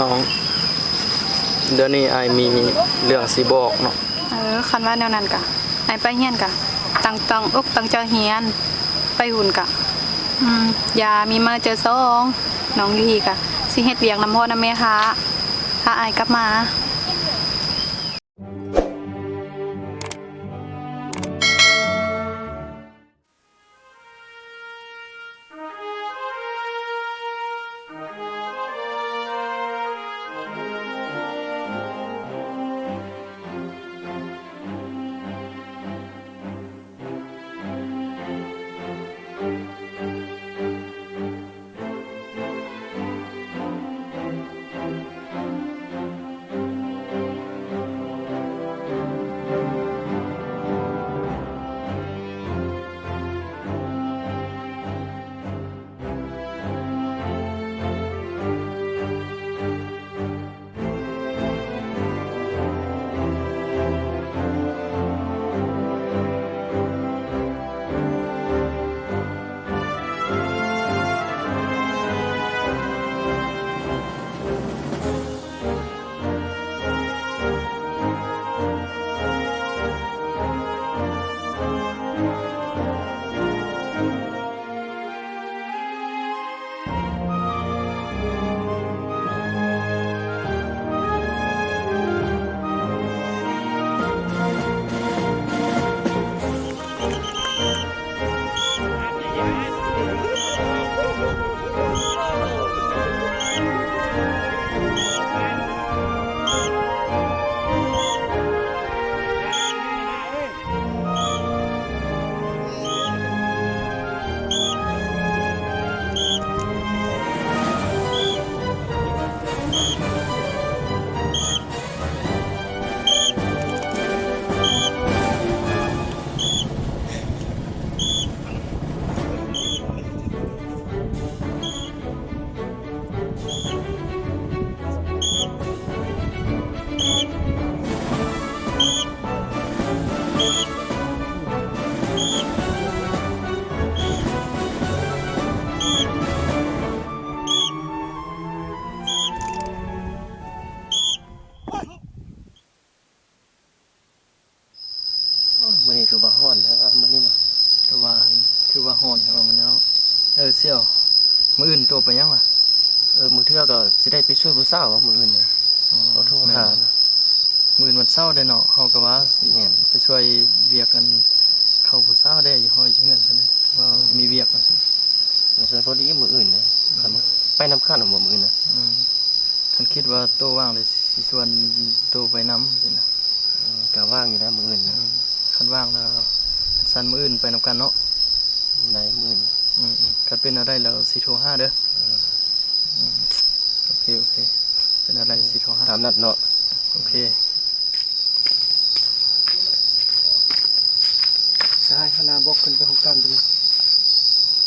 น้อง เดี๋ยวนี้ไอายมีเรื่องสิบอกเนาะเออคันว่าแนวนั้นกะไอไปเฮียนกะตังตังอกตังเจเฮียน ไปหุ่นกะอืมยามีมาเจอซองน้องอยู่ฮีกะสิเฮ็ดเวียงนำพ่อนำแม่ค้าถ้าอายกลับมา มื้อนี้คือบ่ฮ้อนนะมื้อนี้เนาะแต่ว่าคือว่าฮ้อนแต่ว่ามันเนาะเออเสี่ยวมื้ออื่นตัวไปยังวะเออมื้อเทื่อก็สิได้ไปช่วยผู้สาวมื้ออื่นนะอ๋อขอโทษหานะมื้ออื่นวันเสาร์ได้เนาะเฮาก็ว่าสิแม่นไปช่วยเวียกกันเข้าผู้สาวได้อยู่ห้อยเงื่อนกันเลยว่ามีเวียกว่าซั่นมันส่วนพอดีมื้ออื่นนะคันว่าไปนำคันบ่มื้ออื่นนะอืมคันคิดว่าโตว่างเลยสิชวนโตไปนํสินะเออก็ว่างอยู่นะมื้ออื่นนะอืม คันว่างแล้วสันมื้ออื่นไปนํกันเนาะได้มื้ออื่นอืมๆคันเป็นอะไรแล้วสิโทรหาเด้อเออมโอเคโอเคเป็นอะไรสิโทรหาตามนัดเนาะโอเคใช่คณะบอกขึ้นไปของกันตัวนี้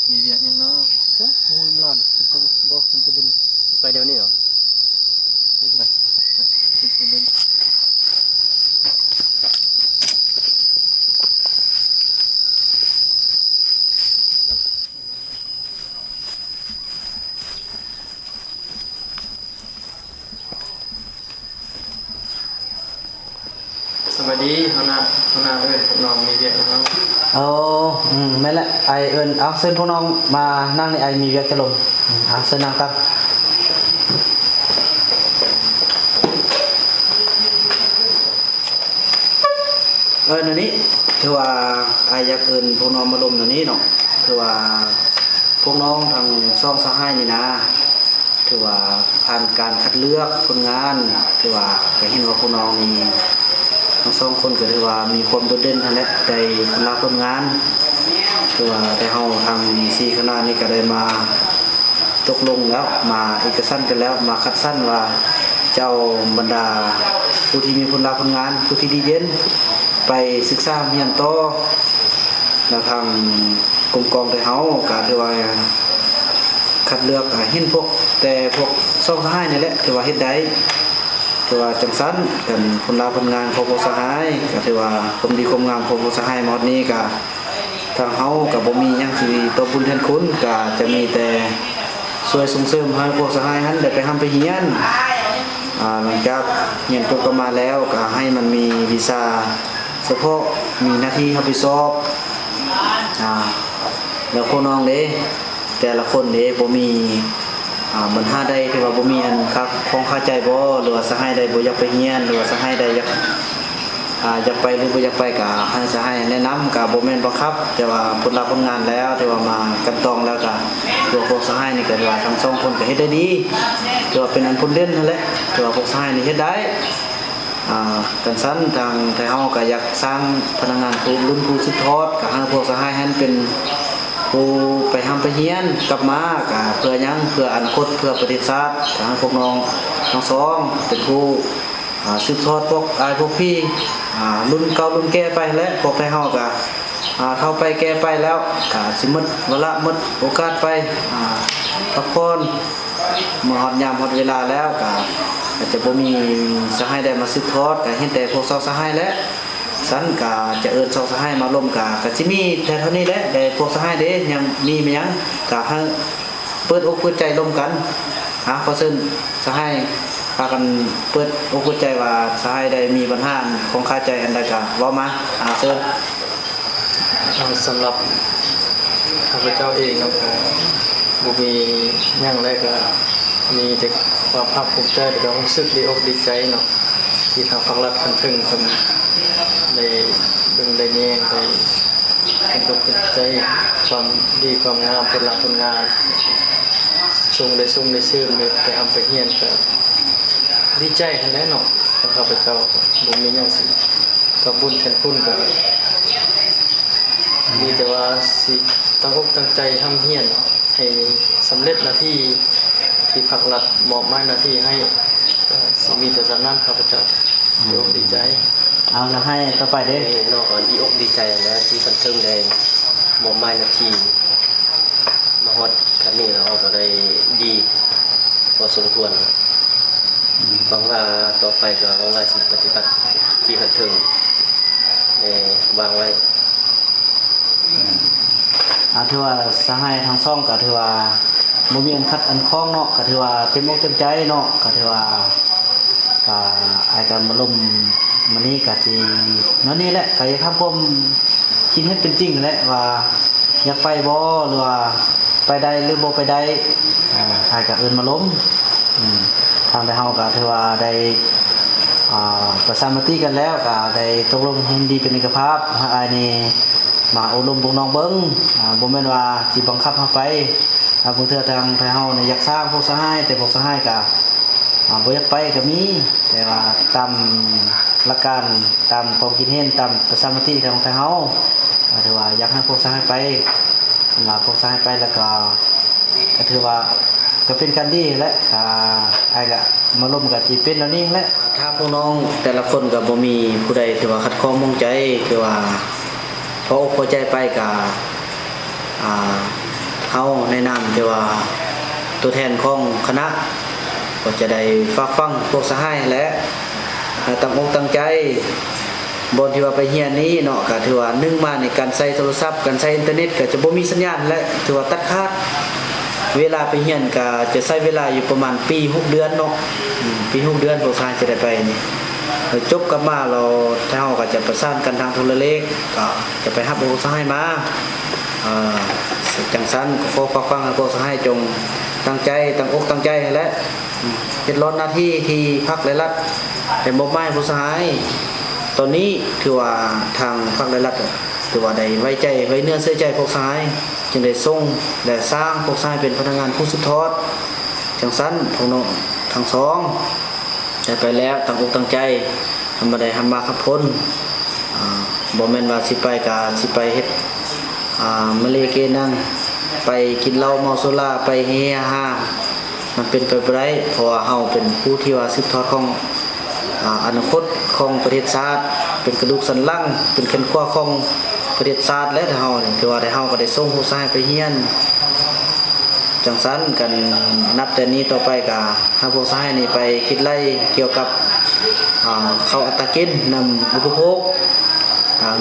มีเวียกยังเนาะ ฮะโอ้ยมันร้อนบอกขึ้นไปดิไปเดี๋ยวนี้เหรอ สวัสดีคณะคณะเอ้ยน้องมีเวียกนะครับเอาอืมไม่นแหละไอเอิญเอาเส้นพวกน้องมานั่งในไอมีเวียกจะลงอืมเอาเส้นนั่งครับเออเดี๋ยวนี้คือว่าไออยากเอิญพวกน้องมาลงเดี๋ยวนี้เนาะคือว่าพวกน้องทางซ่องสหายนี่นะคือว่าผ่านการคัดเลือกคนงานคือว่าก็เห็นว่าพวกน้องนี่ ทั้งสองคนก็ถือว่ามีความโดดเด่นทั้งนั้นในคณะคนงานคือว่าแต่เฮาทางสี่คณะนี้ก็ได้มาตกลงแล้วมาเอกสั้นกันแล้วมาคัดสั้นว่าเจ้าบรรดาผู้ที่มีผลลัพธ์ผลงาน ผู้ที่ดีเด่นไปศึกษาเรียนต่อแล้วทางกรมกองไทยเฮาก็ถือว่าคัดเลือกให้เห็นพวกแต่พวกซ่องสหายนี่แหละถือว่าเฮ็ดได้ ถือว่าจังสันกันคนลาคนงานของผู้สหายก็ถือว่าความดีความงามของผู้สหายหมดนี้ก็ทางเฮาก็บ่มีหยังสิตอบบุญแทนคุณก็จะมีแต่ช่วยส่งเสริมให้พวกสหายหันได้ไปทำไปเฮียนอ่าหลังจากเรียนจบกันมาแล้วก็ให้มันมีวีซ่าเฉพาะมีหน้าที่รับผิดชอบอ่าแล้วคนน้องเด้แต่ละคนเด้บ่มี มันห้าได้ที่ว่าบ่มีอันครับของค่าใจบ่หรือว่าสหายใดบ่อยากไปเรียนหรือว่าสหายใดอยากอ่าอยากไปหรือบ่อยากไปก็ให้สหายแนะนำก็บ่แม่นบังคับ แต่ว่าผลลัพธ์ผลงานแล้วที่ว่ามากันตองแล้วก็ตัวพวกสหายนี่ก็ว่าทั้งสองคนก็เฮ็ดได้ดีถือว่าเป็นอันพ้นเล่นนั่นแหละถือว่าพวกสหายนี่เฮ็ดได้อ่ากันสั้นทางไทยเฮาก็อยากสร้างพนักงานครูรุ่นครูสืบทอดก็ให้พวกสหายให้เป็น ครูไปทำไปเฮียนกลับมาก็เพื่อยังเพื่ออนาคตเพื่อประเทศชาติก็ให้พวกน้องทั้งสองเป็นครูอ่าสืบทอดพวกอายพวกพี่รุ่นเก่ารุ่นแก่ไปและพวกไทยเฮาก็อ่าเข้าไปแก่ไปแล้วก็สิมดเวลาหมดโอกาสไปพักผ่อนมื่อดยามฮอดเวลาแล้วก็อาจจะบ่มีสหายได้มาสืบทอดก็เห็นแต่พวกเซาสหายแล้ว สันก็จะเอิ้นเซาสหายมาร่วมกาก็สิมีแต่เท่านี้แหละแต่พวกสหายเด้ยังมีมีหยังก็ให้เปิดอกเปิดใจร่วมกันหาขอเชิญสหายพากันเปิดอกเปิดใจว่าสหายใดมีปัญหาของคาใจอันใดก็เว้ามาอาเชิญเอาสำหรับข้าพเจ้าเองเนาะก็บ่มีหยังเลยก็มีแต่ความภาคภูมิใจแล้วก็รู้สึกดีอกดีใจเนาะ ที่ทางภาครัฐเพิ่นถึงเพิ่นด้เบิ่งได้แงได้เป็นอกเป็นใจความดีความงามผลลัพธ์ผลงานทรงได้ทรงได้ซื่อมได้ไปทำไปเฮียนก็ดีใจกันแน่เนาะทางข้าพเจ้าก็บ่มีหยังสิตอบบุญแทนคุณก็มีแต่ว่าสิตั้งอกตั้งใจทำเฮียนให้สำเร็จหน้าที่ที่ภาครัฐมอบหมายหน้าที่ให้ มีแต่สำนักข้าพเจ้าโยมดีใจ เอาละให้ต่อไปเด้เอ้นอกจากดีอกดีใจแล้วที่คันเทิงได้มอบหมายหนาทีมาฮอดคันนี้เราก็ได้ดีพอสมควรหวังว่าต่อไปก็หวังว่าสิปฏิบัติที่คันเทิงได้วางไว้อาถือว่าสหายทางซ่องก็ถือว่าบ่มีอันคัดอันคล้องเนาะก็ถือว่าเต็มอกเต็มใจเนาะก็ถือว่าก็อายกันมาลมมื้อนี้ก็สินั่นนี่แหละก็อยากทำความคิดให้เป็นจริงแหละว่า อยากไปบ่หรือว่าไปได้หรือบ่ไปได้อ่ายก็เอินมาล้มอืมทางได้เฮาก็ถือว่าได้อ่าประชามติกันแล้วก็ได้ตกลงเห็นดีเป็นเอกภาพอายนี่มาอบรมพวกน้องเบิ้งอ่าบ่แม่นว่าสิบังคับเฮาไปอ่าบางเทื่อทางไทเฮาเนี่ยอยากสร้างพวกสหายแต่พวกสหายก็อ่า บ่อยากไปก็มี แต่ว่าตามหลักการตามความคิดเห็นตามประชามติของไทยเฮาอ่าถือว่าอยากให้พวกสายไปสำหรับพวกสายไปแล้วก็ก็ถือว่าก็เป็นการดีและอ่าไอ้ก็มาร่วมกับสิเป็นแล้วนี้แหละถ้าพวกน้องแต่ละคนก็บ่มีผู้ใดที่ว่าคัดค้องมองใจคือว่าพออกพอใจไปกับอ่าเฮาในะนามที่ว่าตัวแทนของคณะ ก็จะได้ฝากฟังพวกสหายและตั้งอกตั้งใจบนที่ว่าไปเฮียนนี้เนาะก็ถือว่านึ่งมาในการใช้โทรศัพท์การใช้อินเทอร์เน็ตก็จะบ่มีสัญญาณและถือว่าตัดขาดเวลาไปเฮียนก็จะใช้เวลาอยู่ประมาณปีหกเดือนเนาะปีหกเดือนพวกสหายจะได้ไปนี่จบกลับมาเราเท่าก็จะประสานกันทางโทรเลขก็จะไปหับโอสให้มาอ่อจังสันก็ขอฝาฟังโอสให้จง ตั้งใจตั้งอกตั้งใจและอืมเป็นรถหน้าที่ที่พักและรัฐเป็นบ่ไม้ผู้สหาย ตอนนี้ถือว่าทางพักและรัฐถือว่าได้ไว้ใจไว้เนื้อเชื่อใจพวกสหายจึงได้ส่งและสร้างพวกสหายเป็นพนักงานผู้สุดทอดจังสันพวกน้องทั้งสองได้ไปแล้วตั้งอกตั้งใจทำบ่ได้ทำมาขับพ้นอ่าบ่แม่นว่าสิไปกาสิไปเฮ็ดอ่ามะเลเกนั่ง ไปกินเหล้าเมาสุราไปเฮฮามันเป็นไปบ่ได้เพราะว่าเฮาเป็นผู้ที่ว่าสืบทอดของอนาคตของประเทศชาติ เป็นกระดูกสันหลังเป็นแขนขวาของประเทศชาติและเฮาเนี่คือว่าได้เฮาก็ได้ส่งผู้ชายไปเรียนจังสันกันนับแต่นี้ต่อไปกะหาพวกซ้ายนี่ไปคิดไล่เกี่ยวกับเข้าอัตรากณฑ์นำอุปโภค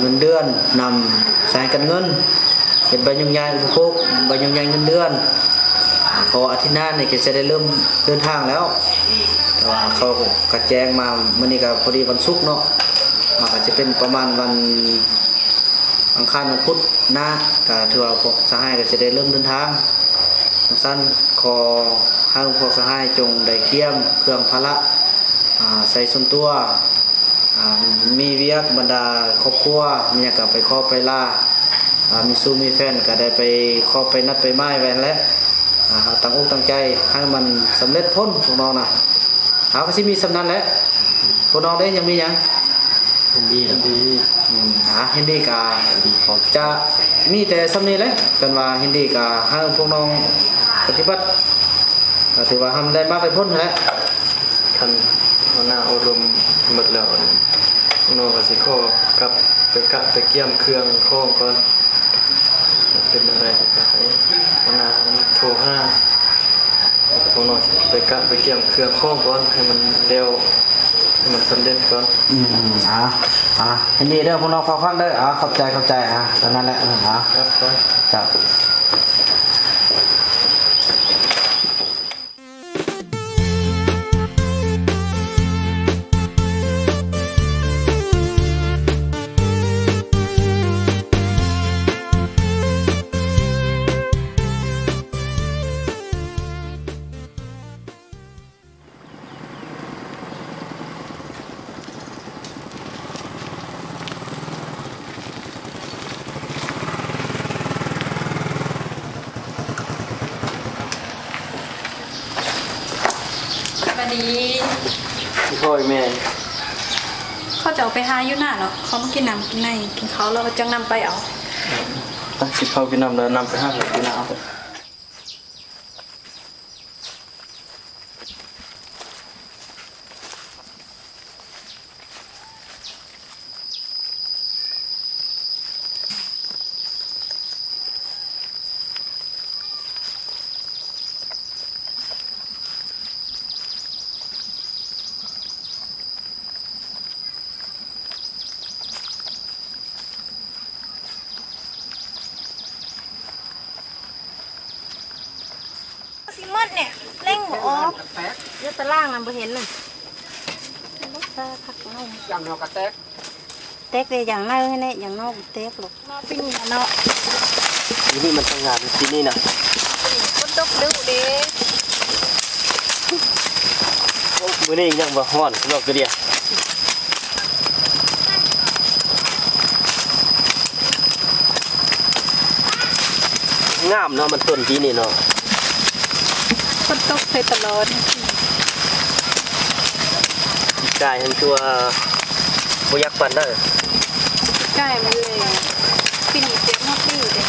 เงินเดือนนำสายกันเงิน เป็นใบยุ่งยายอุปโภคใบยุ่งยายเงินเดือนเพราอาทิตย์หน้าเนี่ก็จะได้เริ่มเดินทางแล้ว แต่ว่าเขาก็แจงมามื้อนี้ก็พอดีวันศุกร์เนาะอ่าก็จะเป็นประมาณวันอังคารวันพุธหน้าก็ถือว่าพวกสหายก็จะได้เริ่มเดินทางสั้นขอห้างพวกสหายจงได้เคียมเครื่องพละอ่าใส่ส่วนตัวมีเวียกบรรดาครอบครัวมีอยากกลับไปขอบไปล่า มีสู้มีแฟนก็ได้ไปขอไปนัดไปไม้แวนแล้วอ่าตั้งอกตั้งใจให้มันสำเร็จพ้นของเรานะหาก็สิมีสำนันแหล้วพวกน้องได้ยังมีหยังยินดีนะดีอืมหาเฮนดี้กาดีพร้อมจะมีแต่สำนี้แหละกันว่าเฮนดี้กาให้พวกน้องปฏิบัติก็ถือว่าทำได้มากไปพ้นแล้วคันหัวหน้าอบรมหมดแล้วน้องก็สิขอกลับไปกะไปเกี่ยมเครื่องข้องก่อน เป็นอะไรก็ให้หัวหน้าโทรห้าพวกน้องสิไปกะไปเกี่ยมเครื่องข้องก่อนให้มันเร็วให้มันสำเร็จก่อนอืมอืมอ่าอ่าเฮนดี้เด้อพวกน้องฟังฟังเด้ออ่าขอบใจขอบใจอ่าตอนนั้นแหละอ่าอ่าครับไปครับบั อายู่หน้าเนาะเขามากินน้ำกินในกินเขาวแล้วก็จังนำไปเอา ตั้งสิเขากินน้ำแล้วนำไปห้าหกกินน้ำ เร่งบ่ออกเดี๋ยวตะล่างน่ะบ่เห็นน่ะลูกตาพักเอาอย่างนอกกระแตกเต็กเลยอย่างในให้แน่อย่างนอกเต็กหรอกนอกปิ้งเนาะนี่มันทำงานที่นี่นะคนตกดูเด้มื้อนี้ยังบ่ฮ้อนนอกกระเดียงามเนาะมันต้นที่นี่เนาะ คนตกใส่ตลอดกายทั้งตัวบ่อยากปันได้อใกล้มันเลยปีนี้เจ็บมากที่อยู่เด้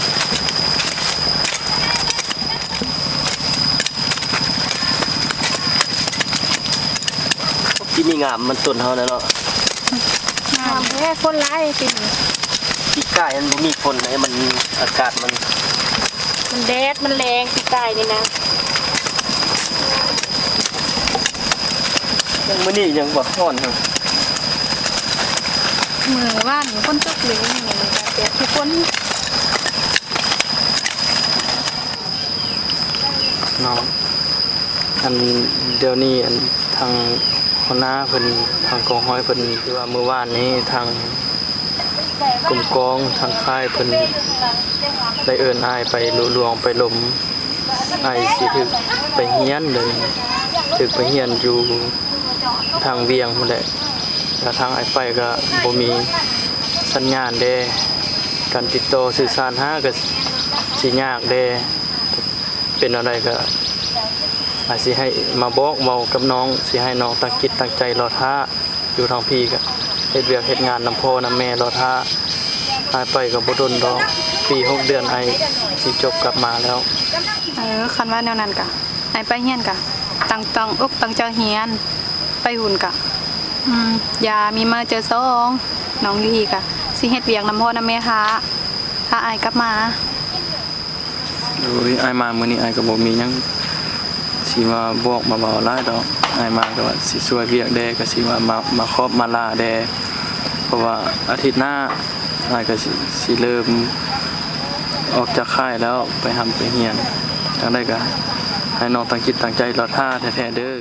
ที่นี่งามมันต้นเฮานะเนาะงามแค่คนร้ายปิ้งที่กายมันบ่มีฝนให้มันอากาศมัน มันแดดมันแรงปีกายนี่นะ ยังมื้อนี้ยังบ่ฮ้อนเฮามือว่านคนตกเลยนี่เปียกทุกคนน้องอันเดี๋ยวนี้อันทางหัวหน้าเพิ่นทางกองห้อยเพิ่นคือว่าเมื่อวานนี้ทางกลุ่มกองทางค่ายเพิ่นได้เอิ้นอ้ายไปลุลวงไปลมอ้ายสิถึกไปเฮียนเดินถึกไปเฮียนอยู่ ทางเวียงพุ่นแหละแล้วทางไอ้ไฟก็บ่มีสัญญาณเด้การติดต่อสื่อสารหาก็สิยากเด้เป็นอะไรก็อาจสิให้มาบอกเมากับน้องสิให้น้องตั้งคิดตั้งใจรอท่าอยู่ทางพี่ก็เฮ็ดเวียกเฮ็ดงานนำพ่อนำแม่รอท่าหายไปก็บ่ดนดอกปีหกเดือนไอสิจบกลับมาแล้วเออคันว่าแนวนั้นกะไอไปเฮียนกะตั้งตังอกตั้งใจเฮียน ไปหุ่นกะอืมอย่ามีมาเจอซองน้องอยู่อีกะสิเฮ็ดเวียงนำพ่อนำแม่หาถ้าอายกลับมาโอ้ยไอายมามื้อนี้ไอายก็บ่มีหยังสิมาบอกมาเว้าหลายดอกไอายมาก็ว่าสิช่วยเวียกแดก็สิว่ามามาครอบมาลาแดเพราะว่าอาทิตย์หน้าไอายก็สิสิเริ่มออกจากค่ายแล้วไปทำไปเฮียนจังได๋ก็ให้น้องตั้งจิตตั้งใจรอท่าแท้ๆเด้อ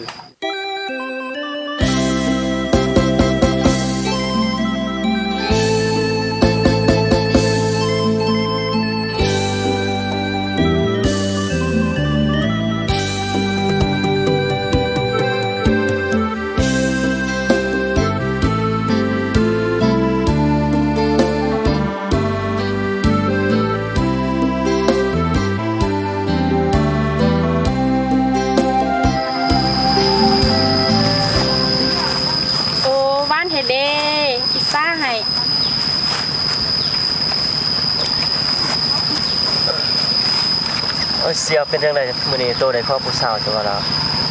เอ้ยเสียเป็นจังไดมื้อนี้โตได้ครอบผู้สาวจังว่าแล้ว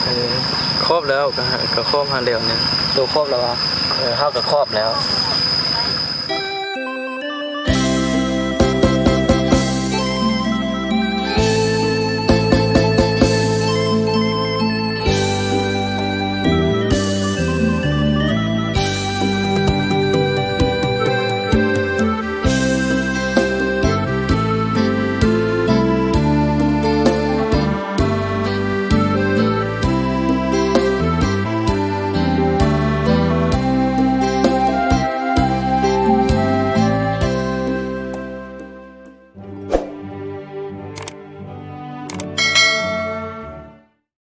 เออครบแล้วก็หาก็ครบหาแล้วเนี่ยโตครบแล้ววะเออเฮาก็ครอบแล้วเ